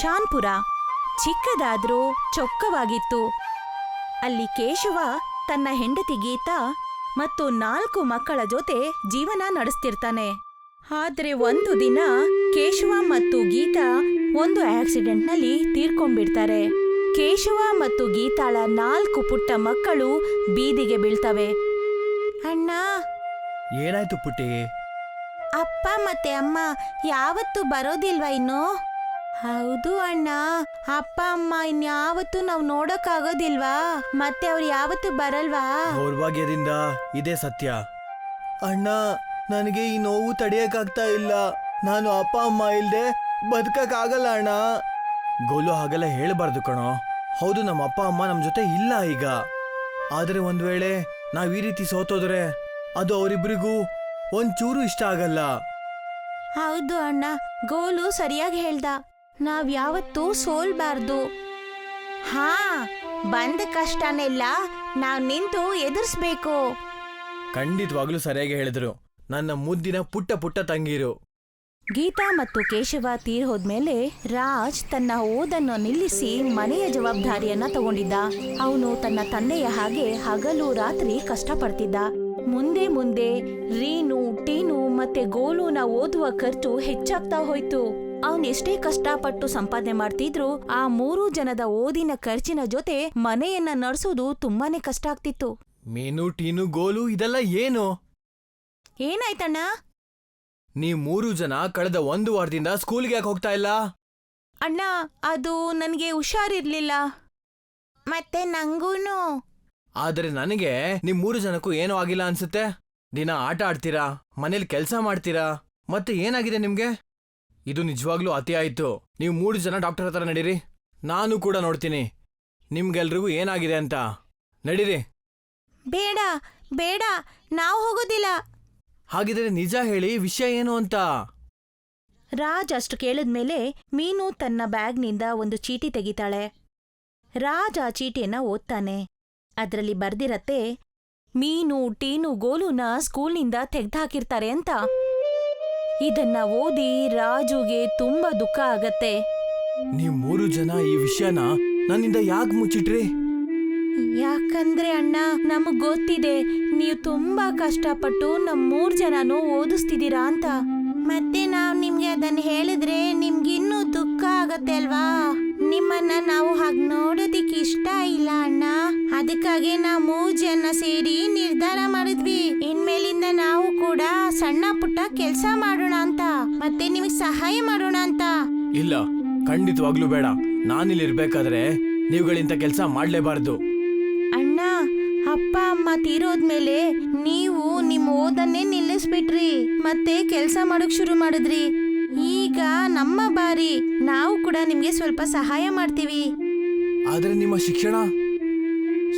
ಶಾನ್ಪುರ ಚಿಕ್ಕದಾದರೂ ಚೊಕ್ಕವಾಗಿತ್ತು. ಅಲ್ಲಿ ಕೇಶವ ತನ್ನ ಹೆಂಡತಿ ಗೀತಾ ಮತ್ತು ನಾಲ್ಕು ಮಕ್ಕಳ ಜೊತೆ ಜೀವನ ನಡೆಸ್ತಿರ್ತಾನೆ. ಆದ್ರೆ ಒಂದು ದಿನ ಕೇಶವ ಮತ್ತು ಗೀತಾ ಒಂದು ಆಕ್ಸಿಡೆಂಟ್ನಲ್ಲಿ ತೀರ್ಕೊಂಡ್ಬಿಡ್ತಾರೆ. ಕೇಶವ ಮತ್ತು ಗೀತಾಳ ನಾಲ್ಕು ಪುಟ್ಟ ಮಕ್ಕಳು ಬೀದಿಗೆ ಬೀಳ್ತವೆ. ಅಣ್ಣ! ಏನಾಯ್ತು ಪುಟ್ಟಿ? ಅಪ್ಪ ಮತ್ತೆ ಅಮ್ಮ ಯಾವತ್ತು ಬರೋದಿಲ್ವಾ ಇನ್ನು? ಹೌದು ಅಣ್ಣ. ಅಪ್ಪ ಅಮ್ಮ ಇನ್ಯಾವತ್ತು ನಾವು ನೋಡೋಕ್ಕಾಗೋದಿಲ್ವಾ? ಮತ್ತೆ ಅವ್ರು ಯಾವತ್ತೂ ಬರಲ್ವಾ? ದೌರ್ಭಾಗ್ಯದಿಂದ ಇದೇ ಸತ್ಯ. ಅಣ್ಣ ನನಗೆ ಈ ನೋವು ತಡೆಯಕ್ಕಾಗ್ತಾ ಇಲ್ಲ. ನಾನು ಅಪ್ಪ ಅಮ್ಮ ಇಲ್ದೆ ಬದುಕಕ್ಕಾಗಲ್ಲ ಅಣ್ಣ. ಗೋಲು ಹಾಗೆಲ್ಲ ಹೇಳಬಾರ್ದು ಕಣೋ. ಹೌದು ನಮ್ಮ ಅಪ್ಪ ಅಮ್ಮ ನಮ್ಮ ಜೊತೆ ಇಲ್ಲ ಈಗ. ಆದ್ರೆ ಒಂದ್ ವೇಳೆ ನಾವ್ ಈ ರೀತಿ ಸೋತೋದ್ರೆ ಅದು ಅವರಿಬ್ರಿಗೂ ಒಂಚೂರು ಇಷ್ಟ ಆಗಲ್ಲ. ಹೌದು ಅಣ್ಣ. ಗೋಲು ಸರಿಯಾಗಿ ಹೇಳ್ದ. ನಾವ್ ಯಾವತ್ತೂ ಸೋಲ್ಬಾರ್ದು. ಹಾ ಬಂದ ಕಷ್ಟನೆಲ್ಲ ನಾವ್ ನಿಂತು ಎದುರಿಸ್ಬೇಕು. ಖಂಡಿತವಾಗ್ಲೂ ಸರಿಯಾಗಿ ಹೇಳಿದ್ರು. ನನ್ನ ಮುದ್ದಿನ ಪುಟ್ಟ ಪುಟ್ಟ ತಂಗಿರು. ಗೀತಾ ಮತ್ತು ಕೇಶವ ತೀರ್ ಹೋದ್ಮೇಲೆ ರಾಜ್ ತನ್ನ ಓದನ್ನು ನಿಲ್ಲಿಸಿ ಮನೆಯ ಜವಾಬ್ದಾರಿಯನ್ನ ತಗೊಂಡಿದ್ದ. ಅವನು ತನ್ನ ತಂದೆಯ ಹಾಗೆ ಹಗಲು ರಾತ್ರಿ ಕಷ್ಟಪಡ್ತಿದ್ದ. ಮುಂದೆ ಮುಂದೆ ರೀನು ಟೀನು ಮತ್ತೆ ಗೋಲುನ ಓದುವ ಖರ್ಚು ಹೆಚ್ಚಾಗ್ತಾ ಹೋಯ್ತು. ಅವನ್ ಎಷ್ಟೇ ಕಷ್ಟಪಟ್ಟು ಸಂಪಾದನೆ ಮಾಡ್ತಿದ್ರು ಆ ಮೂರು ಜನದ ಓದಿನ ಖರ್ಚಿನ ಜೊತೆ ಮನೆಯನ್ನ ನಡೆಸೋದು ತುಂಬಾನೇ ಕಷ್ಟ ಆಗ್ತಿತ್ತು. ಮೀನು ಟೀನು ಗೋಲು ಇದೆಲ್ಲ ಏನು? ಏನಾಯ್ತಣ್ಣ? ನೀವ್ ಮೂರು ಜನ ಕಳೆದ ಒಂದು ವಾರದಿಂದ ಸ್ಕೂಲ್ಗೆ ಯಾಕೆ ಹೋಗ್ತಾ ಇಲ್ಲ? ಅಣ್ಣ ಅದು ನನಗೆ ಹುಷಾರಿರ್ಲಿಲ್ಲ. ಮತ್ತೆ ನಂಗೂನು. ಆದ್ರೆ ನನಗೆ ನಿಮ್ ಮೂರು ಜನಕ್ಕೂ ಏನೂ ಆಗಿಲ್ಲ ಅನ್ಸುತ್ತೆ. ದಿನ ಆಟ ಆಡ್ತೀರಾ ಮನೇಲಿ ಕೆಲಸ ಮಾಡ್ತೀರಾ ಮತ್ತೆ ಏನಾಗಿದೆ ನಿಮ್ಗೆ? ಇದು ನಿಜವಾಗ್ಲೂ ಅತಿ ಆಯಿತು. ನೀವು ಮೂರು ಜನ ಡಾಕ್ಟರ್ ಹತ್ರ ನಡೀರಿ. ನಾನು ಕೂಡ ನೋಡ್ತೀನಿ. ನಿಮ್ಗೆಲ್ರಿಗೂ ಏನಾಗಿದೆ ಅಂತ. ನಡೀರಿ. ಬೇಡ ಬೇಡ ನಾವು ಹೋಗೋದಿಲ್ಲ. ಹಾಗಿದ್ರೆ ನಿಜ ಹೇಳಿ ವಿಷಯ ಏನು ಅಂತ? ರಾಜ್ ಅಷ್ಟು ಕೇಳಿದ್ಮೇಲೆ ಮೀನು ತನ್ನ ಬ್ಯಾಗ್ನಿಂದ ಒಂದು ಚೀಟಿ ತೆಗಿತಾಳೆ. ರಾಜ್ ಆ ಚೀಟಿಯನ್ನ ಓದ್ತಾನೆ. ಅದರಲ್ಲಿ ಬರ್ದಿರತ್ತೆ ಮೀನು ಟೀನು ಗೋಲುನ ಸ್ಕೂಲ್ನಿಂದ ತೆಗ್ದಾಕಿರ್ತಾರೆ ಅಂತ. ಇದನ್ನ ಓದಿ ರಾಜುಗೆ ತುಂಬಾ ದುಃಖ ಆಗತ್ತೆ. ನೀವ್ ಮೂರು ಜನ ಈ ವಿಷಯನ ನನ್ನಿಂದ ಯಾಕೆ ಮುಚ್ಚಿಟ್ರಿ? ಯಾಕಂದ್ರೆ ಅಣ್ಣ ನಮಗ್ ಗೊತ್ತಿದೆ ನೀವು ತುಂಬಾ ಕಷ್ಟಪಟ್ಟು ನಮ್ ಮೂರ್ ಜನನೂ ಓದಿಸ್ತಿದ್ದೀರಾ ಅಂತ. ಮತ್ತೆ ನಾವ್ ನಿಮ್ಗೆ ಅದನ್ನ ಹೇಳಿದ್ರೆ ನಿಮ್ಗಿನ್ನೂ ದುಃಖ ಆಗತ್ತೆ ಅಲ್ವಾ? ನಿಮ್ಮನ್ನ ನಾವು ಹಾಗೆ ನೋಡೋದಿಕ್ಕೆ ಇಷ್ಟ ಇಲ್ಲ ಅಣ್ಣ. ಅದಕ್ಕಾಗಿ ನಾವು ಮೂರ್ ಜನ ಸೇರಿ ನಿರ್ಧಾರ ಮಾಡಿದ್ವಿ. ಇನ್ಮೇಲಿಂದ ನಾವು ಕೂಡ ಸಣ್ಣ ಪುಟ್ಟ ಕೆಲಸ ಮಾಡೋಣ ಅಂತ. ಮತ್ತೆ ನಿಮಗೆ ಸಹಾಯ ಮಾಡೋಣ ಅಂತ. ಇಲ್ಲ ಖಂಡಿತವಾಗ್ಲೂ ಬೇಡ. ನಾನಿಲ್ಲಿ ಇರ್ಬೇಕಾದ್ರೆ ನೀವುಗಳಿಂತ ಕೆಲಸ ಮಾಡ್ಲೇಬಾರ್ದು. ಅಣ್ಣ ಅಪ್ಪ ಅಮ್ಮ ತೀರೋದ್ಮೇಲೆ ನೀವು ನಿಮ್ಮ ಓದನ್ನೇ ನಿಲ್ಲಿಸ್ಬಿಟ್ರಿ. ಮತ್ತೆ ಕೆಲಸ ಮಾಡಕ್ ಶುರು ಮಾಡಿದ್ರಿ. ಈಗ ನಮ್ಮ ಬಾರಿ ನಾವು ಕೂಡ ನಿಮ್ಗೆ ಸ್ವಲ್ಪ ಸಹಾಯ ಮಾಡ್ತೀವಿ. ಆದ್ರೆ ನಿಮ್ಮ ಶಿಕ್ಷಣ?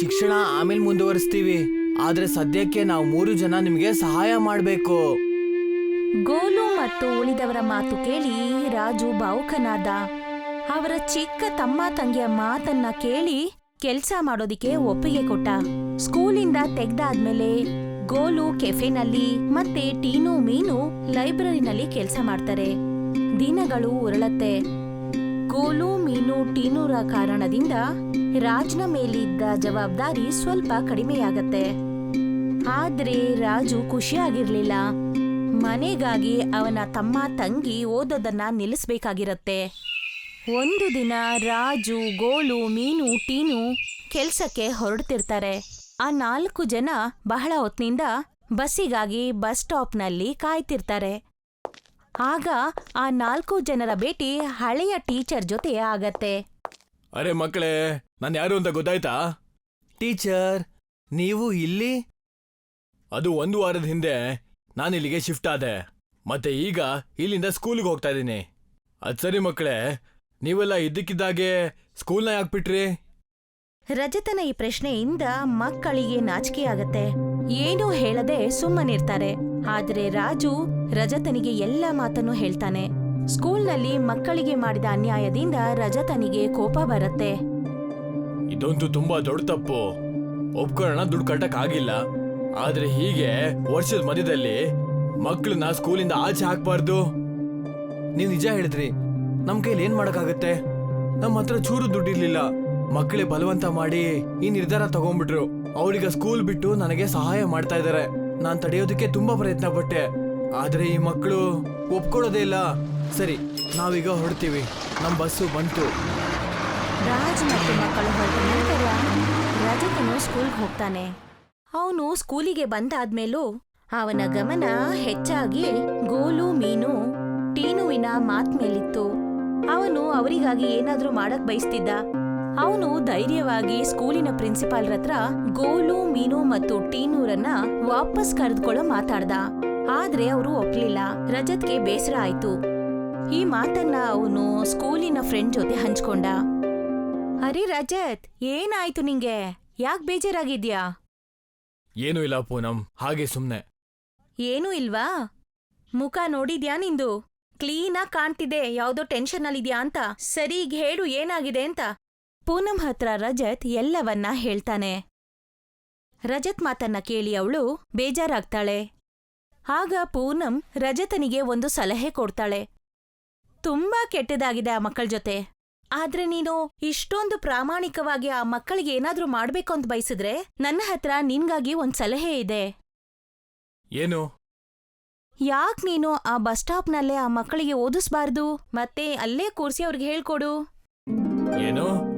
ಶಿಕ್ಷಣ ಆಮೇಲೆ ಮುಂದುವರಿಸ್ತೀವಿ. ಆದ್ರೆ ಸದ್ಯಕ್ಕೆ ನಾವು ಮೂರು ಜನ ನಿಮಗೆ ಸಹಾಯ ಮಾಡಬೇಕು. ಗೋಲು ಮತ್ತು ಉಳಿದವರ ಮಾತು ಕೇಳಿ ರಾಜು ಭಾವುಕನಾದ ಅವರ ಚಿಕ್ಕ ತಮ್ಮ ತಂಗಿಯ ಮಾತನ್ನ ಕೇಳಿ ಕೆಲ್ಸ ಮಾಡೋದಿಕ್ಕೆ ಒಪ್ಪಿಗೆ ಕೊಟ್ಟ. ಸ್ಕೂಲಿಂದ ತೆಗ್ದಾದ್ಮೇಲೆ ಗೋಲು ಕೆಫೆನಲ್ಲಿ ಮತ್ತೆ ಟೀನು ಮೀನು ಲೈಬ್ರರಿನಲ್ಲಿ ಕೆಲಸ ಮಾಡ್ತಾರೆ. ದಿನಗಳು ಉರಳತ್ತೆ. ಗೋಲು ಮೀನು ಟೀನುರ ಕಾರಣದಿಂದ ರಾಜ್ನ ಮೇಲಿದ್ದ ಜವಾಬ್ದಾರಿ ಸ್ವಲ್ಪ ಕಡಿಮೆಯಾಗತ್ತೆ. ಆದ್ರೆ ರಾಜು ಖುಷಿಯಾಗಿರ್ಲಿಲ್ಲ. ಮನೆಗಾಗಿ ಅವನ ತಮ್ಮ ತಂಗಿ ಓದೋದನ್ನ ನಿಲ್ಲಿಸ್ಬೇಕಾಗಿರತ್ತೆ. ಒಂದು ದಿನ ರಾಜು, ಗೋಲು, ಮೀನು, ಟೀನು ಕೆಲ್ಸಕ್ಕೆ ಹೊರಡ್ತಿರ್ತಾರೆ. ಆ ನಾಲ್ಕು ಜನ ಬಹಳ ಹೊತ್ತಿನಿಂದ ಬಸ್ಸಿಗಾಗಿ ಬಸ್ ಸ್ಟಾಪ್ನಲ್ಲಿ ಕಾಯ್ತಿರ್ತಾರೆ. ಆಗ ಆ ನಾಲ್ಕು ಜನರ ಭೇಟಿ ಹಳೆಯ ಟೀಚರ್ ಜೊತೆ ಆಗತ್ತೆ. ಅರೆ ಮಕ್ಕಳೇ ನಾನು ಯಾರು ಅಂತ ಗೊತ್ತಾಯ್ತಾ? ಟೀಚರ್ ನೀವು ಇಲ್ಲಿ? ಅದು ಒಂದು ವಾರದ ಹಿಂದೆ ನಾನು ಇಲ್ಲಿಗೆ ಶಿಫ್ಟ್ ಆದೆ. ಮತ್ತೆ ಈಗ ಇಲ್ಲಿಂದ ಸ್ಕೂಲ್ಗೆ ಹೋಗ್ತಾ ಇದ್ದೀನಿ. ಅದ್ ಸರಿ ಮಕ್ಕಳೇ ನೀವೆಲ್ಲ ಇದ್ದಕ್ಕಿದ್ದಾಗೆ ಸ್ಕೂಲ್ನ ಯಾಕೆ ಬಿಟ್ರಿ? ರಜತನ ಈ ಪ್ರಶ್ನೆಯಿಂದ ಮಕ್ಕಳಿಗೆ ನಾಚಿಕೆ ಆಗತ್ತೆ. ಏನೂ ಹೇಳದೆ ಸುಮ್ಮನಿರ್ತಾರೆ ಆದ್ರೆ ರಾಜು ರಜತನಿಗೆ ಎಲ್ಲ ಮಾತನ್ನು ಹೇಳ್ತಾನೆ. ಸ್ಕೂಲ್ನಲ್ಲಿ ಮಕ್ಕಳಿಗೆ ಮಾಡಿದ ಅನ್ಯಾಯದಿಂದ ರಜತನಿಗೆ ಕೋಪ ಬರುತ್ತೆ. ಇದಂತೂ ತುಂಬಾ ದೊಡ್ಡ ತಪ್ಪು. ಒಪ್ಕೊಳ್ಳೋಣ ದುಡ್ಡು ಕಟ್ಟಕ್ ಆಗಿಲ್ಲ. ಆದ್ರೆ ಹೀಗೆ ವರ್ಷದ ಮಧ್ಯದಲ್ಲಿ ಮಕ್ಕಳನ್ನ ಸ್ಕೂಲಿಂದ ಆಚೆ ಹಾಕ್ಬಾರ್ದು. ನೀವು ನಿಜ ಹೇಳಿದ್ರಿ. ನಮ್ ಕೈಲಿ ಏನ್ ಮಾಡಕ್ಕಾಗತ್ತೆ? ನಮ್ಮ ಹತ್ರ ಚೂರು ದುಡ್ಡಿರ್ಲಿಲ್ಲ. ಮಕ್ಕಳೇ ಬಲವಂತ ಮಾಡಿ ಈ ನಿರ್ಧಾರ ತಗೊಂಡ್ಬಿಟ್ರು ಅವ್ರೀಗ ಸ್ಕೂಲ್ ಬಿಟ್ಟು ನನಗೆ ಸಹಾಯ ಮಾಡ್ತಾ ಇದಾರೆ. ನಾನು ತಡೆಯೋದಕ್ಕೆ ತುಂಬಾ ಪ್ರಯತ್ನ ಪಟ್ಟೆ. ಆದ್ರೆ ಈ ಮಕ್ಕಳು ಒಪ್ಕೊಳ್ಳೋದೇ ಇಲ್ಲ. ಸರಿ, ನಾವೀಗ ಹೊರಡ್ತೀವಿ. ನಮ್ಮ ಬಸ್ಸು ಬಂತು. ರಾಜ್ ಮತ್ತು ಮಕ್ಕಳು ಹೊರಟ ನಂತರ ರಜತನು ಸ್ಕೂಲ್ಗೆ ಹೋಗ್ತಾನೆ. ಅವನು ಸ್ಕೂಲಿಗೆ ಬಂದಾದ್ಮೇಲೂ ಅವನ ಗಮನ ಹೆಚ್ಚಾಗಿ ಗೋಲು, ಮೀನು, ಟೀನುವಿನ ಮಾತ್ ಮೇಲಿತ್ತು ಅವನು ಅವರಿಗಾಗಿ ಏನಾದ್ರೂ ಮಾಡಕ್ ಬಯಸ್ತಿದ್ದ. ಅವನು ಧೈರ್ಯವಾಗಿ ಸ್ಕೂಲಿನ ಪ್ರಿನ್ಸಿಪಾಲ್ ಹತ್ರ ಗೋಲು, ಮೀನು ಮತ್ತು ಟೀನೂರನ್ನ ವಾಪಸ್ ಕರೆದುಕೊಳ್ಳೋ ಮಾತಾಡ್ದ. ಆದ್ರೆ ಅವರು ಒಪ್ಲಿಲ್ಲ. ರಜತ್ಗೆ ಬೇಸರ ಆಯ್ತು. ಈ ಮಾತನ್ನ ಅವನು ಸ್ಕೂಲಿನ ಫ್ರೆಂಡ್ ಜೊತೆ ಹಂಚ್ಕೊಂಡ. ಅರೆ ರಜತ್ ಏನಾಯ್ತು ನಿಂಗೆ? ಯಾಕ್ ಬೇಜಾರಾಗಿದ್ಯಾ? ಏನೂ ಇಲ್ಲ ಪೂನಂ ಹಾಗೆ ಸುಮ್ನೆ. ಏನೂ ಇಲ್ವಾ? ಮುಖ ನೋಡಿದ್ಯಾ ನಿಂದು? ಕ್ಲೀನಾಗ್ ಕಾಣ್ತಿದೆ ಯಾವ್ದೋ ಟೆನ್ಷನ್ ಅಲ್ಲಿದ್ಯಾ ಅಂತ. ಸರಿ ಈಗ ಹೇಳು ಏನಾಗಿದೆ ಅಂತ. ಪೂನಂ ಹತ್ರ ರಜತ್ ಎಲ್ಲವನ್ನ ಹೇಳ್ತಾನೆ. ರಜತ್ ಮಾತನ್ನ ಕೇಳಿ ಅವಳು ಬೇಜಾರಾಗ್ತಾಳೆ. ಆಗ ಪೂನಂ ರಜತನಿಗೆ ಒಂದು ಸಲಹೆ ಕೊಡ್ತಾಳೆ. ತುಂಬಾ ಕೆಟ್ಟದಾಗಿದೆ ಆ ಮಕ್ಕಳ ಜೊತೆ. ಆದ್ರೆ ನೀನು ಇಷ್ಟೊಂದು ಪ್ರಾಮಾಣಿಕವಾಗಿ ಆ ಮಕ್ಕಳಿಗೆ ಏನಾದ್ರೂ ಮಾಡ್ಬೇಕು ಅಂತ ಬಯಸಿದ್ರೆ ನನ್ನ ಹತ್ರ ನಿನ್ಗಾಗಿ ಒಂದ್ ಸಲಹೆ ಇದೆ. ಏನು? ಯಾಕ್ ನೀನು ಆ ಬಸ್ ಸ್ಟಾಪ್ನಲ್ಲೇ ಆ ಮಕ್ಕಳಿಗೆ ಓದಿಸ್ಬಾರ್ದು? ಮತ್ತೆ ಅಲ್ಲೇ ಕೂರಿಸಿ ಅವ್ರಿಗೆ ಹೇಳ್ಕೊಡು. ಏನು?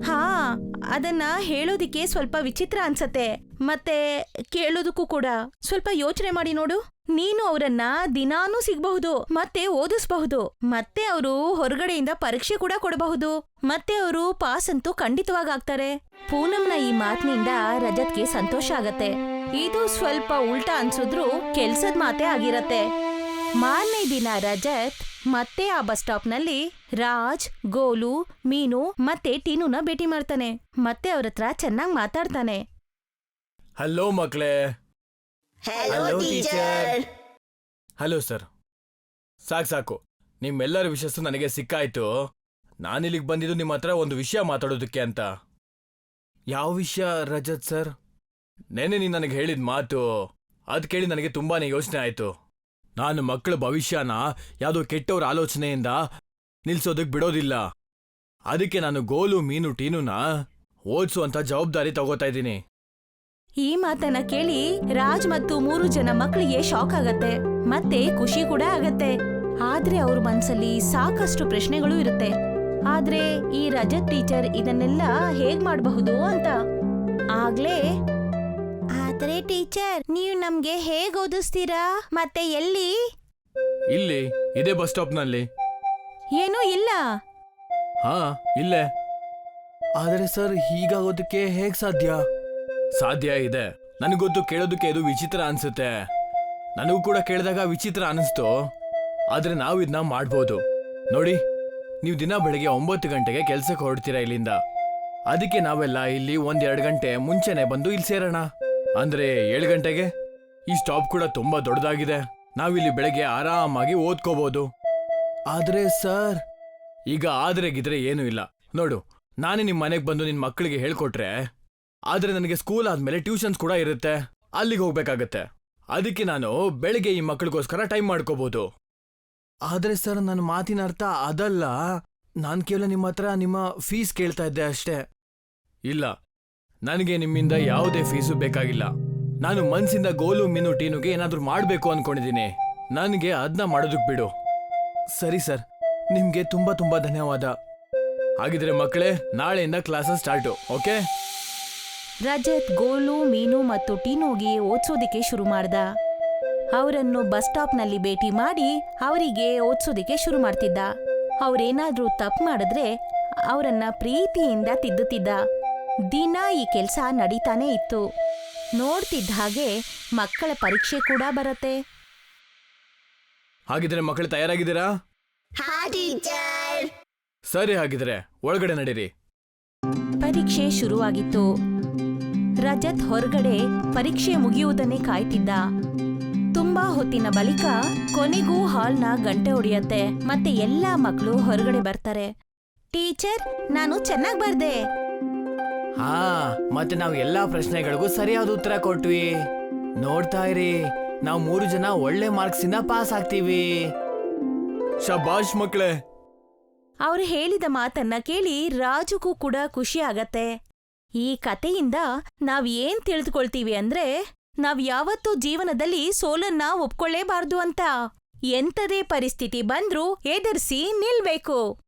ಹಾ ಅದನ್ನ ಹೇಳೋದಿಕ್ಕೆ ಸ್ವಲ್ಪ ವಿಚಿತ್ರ ಅನ್ಸತ್ತೆ. ಮತ್ತೆ ಕೇಳೋದಕ್ಕೂ ಕೂಡ. ಸ್ವಲ್ಪ ಯೋಚನೆ ಮಾಡಿ ನೋಡು. ನೀನು ಅವರನ್ನ ದಿನಾನೂ ಸಿಗಬಹುದು, ಮತ್ತೆ ಓದಿಸ್ಬಹುದು, ಮತ್ತೆ ಅವರು ಹೊರಗಡೆಯಿಂದ ಪರೀಕ್ಷೆ ಕೂಡ ಕೊಡಬಹುದು, ಮತ್ತೆ ಅವರು ಪಾಸ್ ಅಂತೂ ಖಂಡಿತವಾಗ್ತಾರೆ. ಪೂನಂನ ಈ ಮಾತಿನಿಂದ ರಜತ್ಗೆ ಸಂತೋಷ ಆಗತ್ತೆ. ಇದು ಸ್ವಲ್ಪ ಉಲ್ಟಾ ಅನ್ಸಿದ್ರು ಕೆಲ್ಸದ ಮಾತೇ ಆಗಿರತ್ತೆ. ಮಾರನೇ ದಿನ ರಜತ್ ಮತ್ತೆ ಆ ಬಸ್ ಸ್ಟಾಪ್ನಲ್ಲಿ ರಾಜ್, ಗೋಲು, ಮೀನು ಮತ್ತೆ ಟೀನುನ ಭೇಟಿ ಮಾಡ್ತಾನೆ, ಮತ್ತೆ ಅವರತ್ರ ಚೆನ್ನಾಗಿ ಮಾತಾಡ್ತಾನೆ. ಹಲೋ ಮಕ್ಳೇ. ಹಲೋ ಟೀಚರ್ ಹಲೋ ಸರ್ ಸಾಕ್ ಸಾಕು. ನಿಮ್ಮೆಲ್ಲರ ವಿಷಯಸ್ಸು ನನಗೆ ಸಿಕ್ಕಾಯ್ತು. ನಾನಿಲ್ಲಿಗೆ ಬಂದಿದ್ದು ನಿಮ್ಮ ಹತ್ರ ಒಂದು ವಿಷಯ ಮಾತಾಡೋದಕ್ಕೆ ಅಂತ. ಯಾವ ವಿಷಯ ರಜತ್ ಸರ್? ನೆನೆ ನೀನು ನನಗೆ ಹೇಳಿದ ಮಾತು. ಅದು ಕೇಳಿ ನನಗೆ ತುಂಬಾ ಯೋಚನೆ ಆಯಿತು. ನಾನು ಮಕ್ಕಳ ಭವಿಷ್ಯನ ಯಾವುದೋ ಕೆಟ್ಟವ್ರ ಆಲೋಚನೆಯಿಂದ ನಿಲ್ಸೋದಕ್ ಬಿಡೋದಿಲ್ಲ. ಅದಕ್ಕೆ ನಾನು ಗೋಲು ಮೀನು ಟೀನುನ ಓದಿಸುವಂಥ ಜವಾಬ್ದಾರಿ ತಗೋತಾ ಇದ್ದೀನಿ. ಈ ಮಾತನ್ನ ಕೇಳಿ ರಾಜ್ ಮತ್ತು ಮೂರು ಜನ ಮಕ್ಕಳಿಗೆ ಶಾಕ್ ಆಗತ್ತೆ. ಮತ್ತೆ ಖುಷಿ ಕೂಡ ಆಗತ್ತೆ. ಆದ್ರೆ ಅವ್ರ ಮನ್ಸಲ್ಲಿ ಸಾಕಷ್ಟು ಪ್ರಶ್ನೆಗಳು ಇರುತ್ತೆ. ಆದ್ರೆ ಈ ರಜತ್ ಟೀಚರ್ ಇದನ್ನೆಲ್ಲ ಹೇಗ್ ಮಾಡಬಹುದು ಅಂತ. ಆಗ್ಲೇ ಆದ್ರೆ ಟೀಚರ್ ನೀವು ನಮ್ಗೆ ಹೇಗ್ ಓದಿಸ್ತೀರಾ? ಮತ್ತೆ ಎಲ್ಲಿ? ಇಲ್ಲಿ ಇದೇ ಬಸ್ ಸ್ಟಾಪ್ನಲ್ಲಿ ಏನೂ ಇಲ್ಲ. ಹಾ ಇಲ್ಲೇ. ಆದ್ರೆ ಸರ್ ಹೀಗಾಗೋದಕ್ಕೆ ಹೇಗ್ ಸಾಧ್ಯ? ಸಾಧ್ಯ ಇದೆ. ನನಗೊತ್ತು ಕೇಳೋದಕ್ಕೆ ಇದು ವಿಚಿತ್ರ ಅನ್ಸುತ್ತೆ. ನನಗೂ ಕೂಡ ಕೇಳಿದಾಗ ವಿಚಿತ್ರ ಅನಿಸ್ತು. ಆದ್ರೆ ನಾವು ಇದನ್ನ ಮಾಡ್ಬೋದು. ನೋಡಿ, ನೀವು ದಿನ ಬೆಳಗ್ಗೆ ಒಂಬತ್ತು ಗಂಟೆಗೆ ಕೆಲ್ಸಕ್ಕೆ ಹೊರಡ್ತೀರಾ ಇಲ್ಲಿಂದ? ಅದಕ್ಕೆ ನಾವೆಲ್ಲ ಇಲ್ಲಿ ಒಂದೆರಡು ಗಂಟೆ ಮುಂಚೆನೆ ಬಂದು ಇಲ್ಲಿ ಸೇರೋಣ. ಅಂದ್ರೆ ಏಳು ಗಂಟೆಗೆ? ಈ ಸ್ಟಾಪ್ ಕೂಡ ತುಂಬಾ ದೊಡ್ಡದಾಗಿದೆ. ನಾವಿಲ್ಲಿ ಬೆಳಗ್ಗೆ ಆರಾಮಾಗಿ ಓದ್ಕೋಬೋದು. ಆದ್ರೆ ಸರ್, ಈಗ ಆದ್ರೆ ಗಿದ್ರೆ ಏನೂ ಇಲ್ಲ. ನೋಡು, ನಾನೇ ನಿಮ್ಮ ಮನೆಗೆ ಬಂದು ನಿನ್ ಮಕ್ಕಳಿಗೆ ಹೇಳ್ಕೊಟ್ರೆ ಆದ್ರೆ ನನಗೆ ಸ್ಕೂಲ್ ಆದ್ಮೇಲೆ ಟ್ಯೂಷನ್ಸ್ ಕೂಡ ಇರುತ್ತೆ. ಅಲ್ಲಿಗೆ ಹೋಗ್ಬೇಕಾಗತ್ತೆ. ಅದಕ್ಕೆ ನಾನು ಬೆಳಿಗ್ಗೆ ಈ ಮಕ್ಕಳಿಗೋಸ್ಕರ ಟೈಮ್ ಮಾಡ್ಕೋಬಹುದು ಆದ್ರೆ ಸರ್ ನನ್ನ ಮಾತಿನ ಅರ್ಥ ಅದಲ್ಲ. ನಾನು ಕೇವಲ ನಿಮ್ಮ ಹತ್ರ ನಿಮ್ಮ ಫೀಸ್ ಕೇಳ್ತಾ ಇದ್ದೆ ಅಷ್ಟೇ. ಇಲ್ಲ. ನನಗೆ ನಿಮ್ಮಿಂದ ಯಾವುದೇ ಫೀಸು ಬೇಕಾಗಿಲ್ಲ. ನಾನು ಮನ್ಸಿಂದ ಗೋಲು, ಮೀನು, ಟೀನುಗೆ ಏನಾದರೂ ಮಾಡಬೇಕು ಅನ್ಕೊಂಡಿದ್ದೀನಿ. ನನಗೆ ಅದನ್ನ ಮಾಡೋದಕ್ಕೆ ಬಿಡು. ಸರಿ ಸರ್ ನಿಮಗೆ ತುಂಬಾ ತುಂಬಾ ಧನ್ಯವಾದ. ಹಾಗಿದ್ರೆ ಮಕ್ಕಳೇ, ನಾಳೆಯಿಂದ classes start okay Rajat Golu Meenu ಮತ್ತು ಟೀನೋಗೆ ಓದ್ಸೋದಿಕ್ಕೆ ಶುರು ಮಾಡ್ದ. ಅವರನ್ನು ಬಸ್ ಸ್ಟಾಪ್ನಲ್ಲಿ ಭೇಟಿ ಮಾಡಿ ಅವರಿಗೆ ಓದ್ಸೋದಿಕ್ಕೆ ಶುರು ಮಾಡ್ತಿದ್ದ. ಅವ್ರೇನಾದ್ರೂ ತಪ್ಪು ಮಾಡಿದ್ರೆ ಅವರನ್ನ ಪ್ರೀತಿಯಿಂದ ತಿದ್ದುತ್ತಿದ್ದ. ದಿನ ಈ ಕೆಲಸ ನಡೀತಾನೆ ಇತ್ತು. ನೋಡ್ತಿದ್ದ ಹಾಗೆ ಮಕ್ಕಳ ಪರೀಕ್ಷೆ ಕೂಡ ಬರತ್ತೆ. ಹಾಗಿದ್ರೆ ಮಕ್ಕಳು ತಯಾರಾಗಿದ್ದೀರಾ? ಸರಿ ಹಾಗಿದ್ರೆ ಒಳಗಡೆ ನಡೀರಿ. ಪರೀಕ್ಷೆ ಶುರುವಾಗಿತ್ತು. ರಜತ್ ಹೊರಗಡೆ ಪರೀಕ್ಷೆ ಮುಗಿಯುವುದನ್ನೇ ಕಾಯ್ತಿದ್ದ. ತುಂಬಾ ಹೊತ್ತಿನ ಬಳಿಕ ಕೊನೆಗೂ ಹಾಲ್ನ ಗಂಟೆ ಹೊಡೆಯತ್ತೆ ಮತ್ತೆ ಎಲ್ಲಾ ಮಕ್ಕಳು ಹೊರಗಡೆ ಬರ್ತಾರೆ. ಟೀಚರ್ ನಾನು ಚೆನ್ನಾಗ್ ಬರ್ದೆ. ಹಾ ಮತ್ತೆ ನಾವು ಎಲ್ಲಾ ಪ್ರಶ್ನೆಗಳಿಗೂ ಸರಿಯಾದ ಉತ್ತರ ಕೊಟ್ವಿ. ನೋಡ್ತಾ ಇರಿ ನಾವು ಮೂರು ಜನ ಒಳ್ಳೆ ಮಾರ್ಕ್ಸ್ ಇಂದ ಪಾಸ್ ಆಗ್ತೀವಿ. ಶಬಾಷ್ ಮಕ್ಕಳೇ ಅವ್ರು ಹೇಳಿದ ಮಾತನ್ನ ಕೇಳಿ ರಾಜುಗೂ ಕೂಡ ಖುಷಿ ಆಗತ್ತೆ. ಈ ಕಥೆಯಿಂದ ನಾವ್ ಏನ್ ತಿಳಿದುಕೊಳ್ತೀವಿ ಅಂದ್ರೆ, ನಾವ್ ಯಾವತ್ತೂ ಜೀವನದಲ್ಲಿ ಸೋಲನ್ನ ಒಪ್ಕೊಳ್ಳೇಬಾರ್ದು ಅಂತ. ಎಂಥದೇ ಪರಿಸ್ಥಿತಿ ಬಂದ್ರೂ ಎದುರಿಸಿ ನಿಲ್ಬೇಕು.